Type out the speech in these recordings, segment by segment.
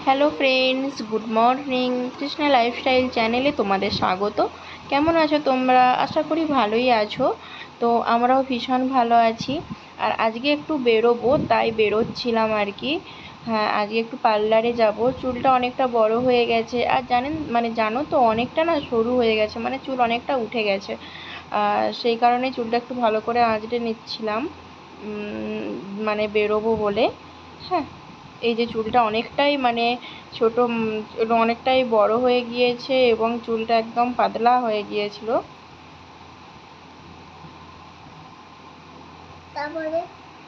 Hello friends good morning Krishna lifestyle চ্যানেলে তোমাদের স্বাগত। কেমন আছো তোমরা? আশা করি ভালোই আছো। তো আমরাও ভীষণ ভালো আছি। আর আজকে একটু বেরোবো, তাই বেরোচ্ছিলাম আর কি। হ্যাঁ আজকে একটু পার্লারে যাব। চুলটা অনেকটা বড় হয়ে গেছে। আর জানেন মানে জানো তো, অনেকটা না সরু হয়ে গেছে মানে চুল অনেকটা উঠে গেছে। সেই কারণে চুলটা একটু ভালো করে আঁচড়ে নিচ্ছিলাম। মানে বেরোবো বলে। হ্যাঁ এই যে চুলটা অনেকটাই মানে ছোট অনেকটাই বড় হয়ে গিয়েছে এবং চুলটা একদম পাতলা হয়ে গিয়েছিল। তারপরে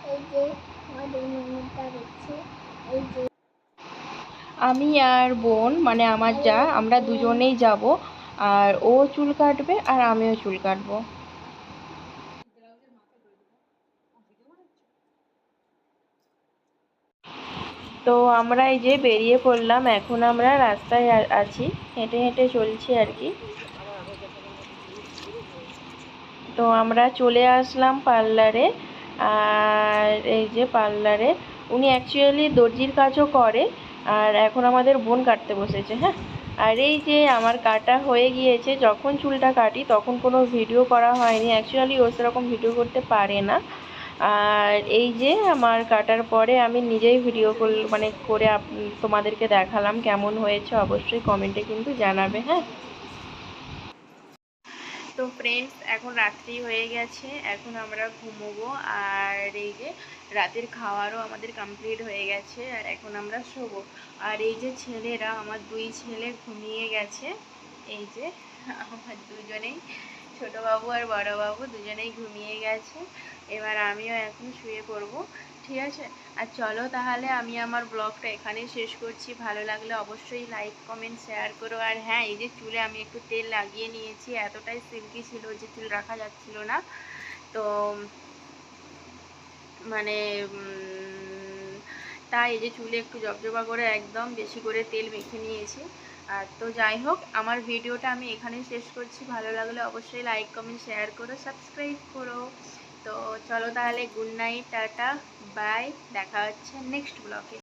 এই যে আমাদের মেনুটা দেখছে এই যে আমি আর বোন মানে আমার যা আমরা দুজনেই যাব আর ও চুল কাটবে আর আমিও চুল কাটবো। তো আমরা এই যে বেরিয়ে পড়লাম, এখন আমরা রাস্তায় আছি। হেঁটে হেঁটে চলছি আর কি। তো আমরা চলে আসলাম পার্লারে। আর এই যে পার্লারে, উনি অ্যাকচুয়ালি দর্জির কাজও করে, আর এখন আমাদের বোন কাটতে বসেছে হ্যাঁ? আর এই যে আমার কাটা হয়ে গিয়েছে, যখন চুলটা কাটি তখন কোনো ভিডিও করা হয়নি। অ্যাকচুয়ালি ও সেরকম ভিডিও করতে পারে না। আর এই যে আমার কাটার পরে আমি নিজেই ভিডিও কর মানে করে তোমাদেরকে দেখালাম কেমন হয়েছে, অবশ্যই কমেন্টে কিন্তু জানাবে হ্যাঁ? তো ফ্রেন্ডস এখন রাত্রি হয়ে গেছে, এখন আমরা ঘুমোবো। আর এই যে রাতের খাওয়ারও আমাদের কমপ্লিট হয়ে গেছে, আর এখন আমরা শোবো। আর এই যে ছেলেরা, আমার দুই ছেলে ঘুমিয়ে গেছে। এই যে, আমার দুজনেই ছোটো বাবু আর বড় বাবু দুজনেই ঘুমিয়ে গেছে। এবার আমিও এখন শুয়ে পড়ব, ঠিক আছে? আর চলো তাহলে আমি আমার ব্লগটা এখানেই শেষ করছি। ভালো লাগলে অবশ্যই লাইক কমেন্ট শেয়ার করো। আর হ্যাঁ এই যে চুলে আমি একটু তেল লাগিয়ে নিয়েছি, এতটাই সিল্কি ছিল যে চুল রাখা যাচ্ছিল না। তো মানে তাই এই যে চুলে একটু জবজবা করে একদম বেশি করে তেল মেখে নিয়েছি। আর তো যাই হোক, আমার ভিডিওটা আমি এখানেই শেষ করছি। ভালো লাগলে অবশ্যই লাইক কমেন্ট শেয়ার করো সাবস্ক্রাইব করো। তো চলো তাহলে গুড নাইট টাটা বাই দেখা হচ্ছে নেক্সট ব্লগে